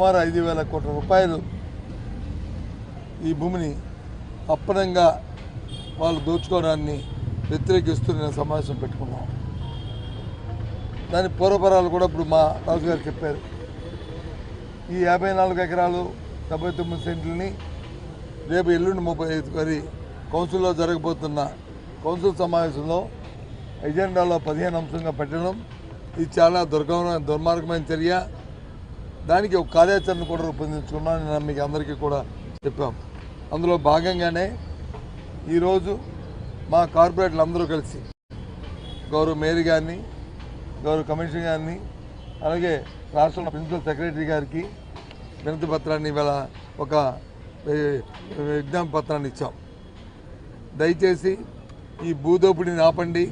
సుమారు ఐదు వేల కోట్ల రూపాయలు ఈ భూమిని అప్పనంగా వాళ్ళు దోచుకోవడాన్ని వ్యతిరేకిస్తూ నేను సమావేశం పెట్టుకున్నాం. దాని పూర్వపరాలు కూడా ఇప్పుడు మా రాజు గారు చెప్పారు. ఈ యాభై నాలుగు ఎకరాలు డెబ్బై తొమ్మిది సెంట్లని రేపు ఎల్లుండి ముప్పై ఐదు మరి కౌన్సిల్లో జరగబోతున్న కౌన్సిల్ సమావేశంలో ఎజెండాలో పదిహేను అంశంగా పెట్టడం ఇది చాలా దుర్గమైన దుర్మార్గమైన చర్య. దానికి ఒక కార్యాచరణ కూడా రూపొందించుకున్నాం నేను మీకు అందరికీ కూడా చెప్పాం. అందులో భాగంగానే ఈరోజు మా కార్పొరేట్లు అందరూ కలిసి గౌరవ మేయర్ గారిని గౌరవ కమిషనర్ గారిని అలాగే రాష్ట్ర ప్రిన్సిపల్ సెక్రటరీ గారికి వినతి పత్రాన్ని ఇవాళ ఒక ఎగ్జామ్ విజ్ఞాపన పత్రాన్ని ఇచ్చాం. దయచేసి ఈ భూదోపిడిని ఆపండి.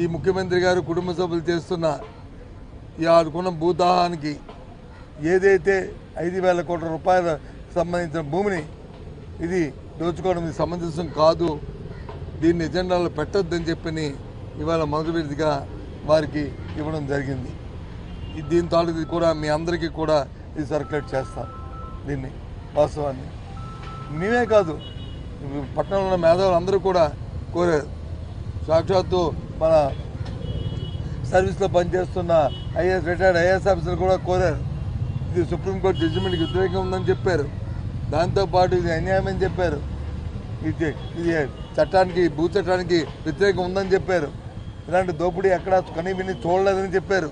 ఈ ముఖ్యమంత్రి గారు కుటుంబ సభ్యులు చేస్తున్న ఈ ఆడుకున్న భూదాహానికి ఏదైతే ఐదు వేల కోట్ల రూపాయల సంబంధించిన భూమిని ఇది దోచుకోవడం ఇది సమంజసం కాదు దీన్ని ఎజెండాలో పెట్టొద్దని చెప్పని ఇవాళ మొదటి వారికి ఇవ్వడం జరిగింది. ఈ దీని తాలూకు కూడా మీ అందరికీ కూడా ఇది సర్క్యులేట్ చేస్తాం దీన్ని వాస్తవాన్ని. మేమే కాదు పట్టణంలో ఉన్న మేధావులు అందరూ కూడా కోరారు. సాక్షాత్తు మన సర్వీస్లో పనిచేస్తున్న ఐఏఎస్ రిటైర్డ్ ఐఏఎస్ ఆఫీసర్లు కూడా కోరారు. ఇది సుప్రీంకోర్టు జడ్జిమెంట్కి వ్యతిరేకంగా ఉందని చెప్పారు. దాంతోపాటు ఇది అన్యాయం అని చెప్పారు. ఇది ఇది చట్టానికి భూ చట్టానికి వ్యతిరేకం ఉందని చెప్పారు. ఇలాంటి దోపిడీ ఎక్కడ కనీ విని చూడలేదని చెప్పారు.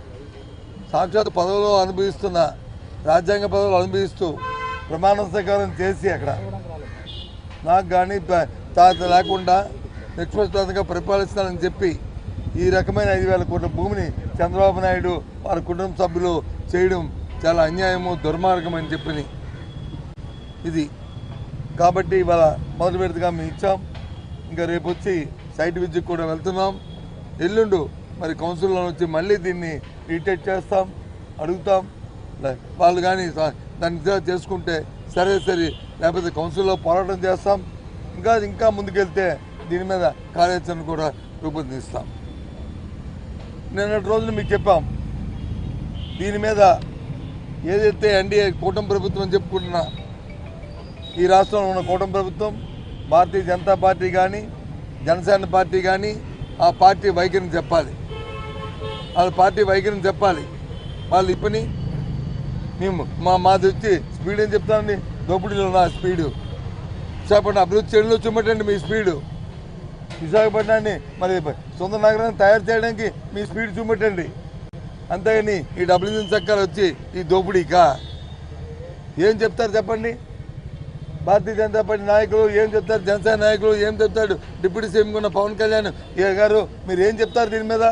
సాక్షాత్ పదవులు అనుభవిస్తున్న రాజ్యాంగ పదవులు అనుభవిస్తూ ప్రమాణ స్వీకారం చేసి అక్కడ. నాకు కానీ తాత లేకుండా నిష్పక్షపాతంగా పరిపాలిస్తానని చెప్పి ఈ రకమైన ఐదు వేల కోట్ల భూమిని చంద్రబాబు నాయుడు వారి కుటుంబ సభ్యులు చేయడం చాలా అన్యాయము దుర్మార్గం అని చెప్పి ఇది. కాబట్టి ఇవాళ మొదటి విడతగా మేము ఇచ్చాం. ఇంకా రేపు వచ్చి సైట్ విజిట్ కూడా వెళ్తున్నాం. ఎల్లుండు మరి కౌన్సిల్లో వచ్చి మళ్ళీ దీన్ని రీటెక్ చేస్తాం అడుగుతాం. వాళ్ళు కానీ దాన్ని చేసుకుంటే సరే సరే. లేకపోతే కౌన్సిల్లో పోరాటం చేస్తాం. ఇంకా ఇంకా ముందుకెళ్తే దీని మీద కార్యాచరణ కూడా రూపొందిస్తాం. నిన్నటి రోజున మీకు చెప్పాం. దీని మీద ఏదైతే ఎన్డీఏ కూటమి ప్రభుత్వం అని చెప్పుకుంటున్నా ఈ రాష్ట్రంలో ఉన్న కూటమి ప్రభుత్వం భారతీయ జనతా పార్టీ కానీ జనసేన పార్టీ కానీ ఆ పార్టీ వైఖరిని చెప్పాలి. వాళ్ళ పార్టీ వైఖరిని చెప్పాలి. వాళ్ళు ఇప్పని మేము మా మాది వచ్చి స్పీడ్ ఏం చెప్తానండి దోపిడీలో ఉన్న స్పీడు. విశాఖపట్నం అభివృద్ధి చేయడంలో చూపెట్టండి మీ స్పీడు. విశాఖపట్నాన్ని మరి సొంత నగరాన్ని తయారు చేయడానికి మీ స్పీడ్ చూపెట్టండి. అంతేగాని ఈ డబ్ల్యూ చక్కాలు వచ్చి ఈ దోపిడీకా? ఏం చెప్తారు చెప్పండి? భారతీయ జనతా పార్టీ నాయకులు ఏం చెప్తారు? జనసేన నాయకులు ఏం చెప్తాడు డిప్యూటీ సీఎం ఉన్న పవన్ కళ్యాణ్ ఏ గారు మీరు ఏం చెప్తారు దీని మీద?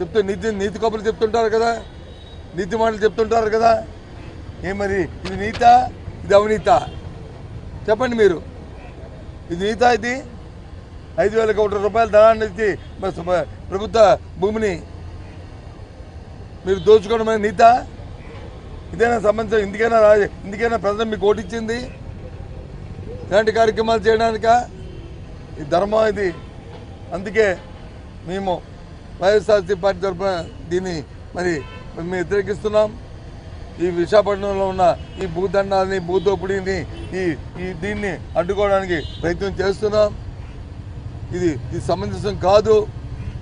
చెప్తూ నీతి నీతి కబుర్లు చెప్తుంటారు కదా? నీతి మాటలు చెప్తుంటారు కదా? ఏ మరి ఇది నీత? ఇది అవినీత? చెప్పండి మీరు. ఇది నీత ఇది? ఐదు వేల కోట్ల రూపాయల ధనాన్ని ఇచ్చి ప్రభుత్వ భూమిని మీరు దోచుకోవడం నీత? ఇదేనా సంబంధించిన ఇందుకైనా రా ఇందుకైనా ప్రజలు మీకు ఓటిచ్చింది ఇలాంటి కార్యక్రమాలు చేయడానిక? ఈ ధర్మం ఇది. అందుకే మేము వైఎస్ఆర్సీ పార్టీ తరఫున దీన్ని మరి మేము వ్యతిరేకిస్తున్నాం. ఈ విశాఖపట్నంలో ఉన్న ఈ భూదండాలని భూదోపిడీని ఈ ఈ దీన్ని అడ్డుకోవడానికి ప్రయత్నం చేస్తున్నాం. ఇది ఇది సమంజసం కాదు.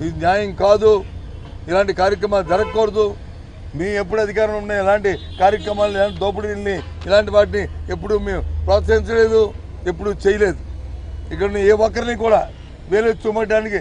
ఇది న్యాయం కాదు. ఇలాంటి కార్యక్రమాలు జరగకూడదు. మీ ఎప్పుడు అధికారంలో ఉన్న ఇలాంటి కార్యక్రమాలు ఇలాంటి దోపిడీల్ని ఇలాంటి వాటిని ఎప్పుడు మేము ప్రోత్సహించలేదు ఎప్పుడు చేయలేదు. ఇక్కడ ఏ ఒక్కరిని కూడా వేలు చూమడానికి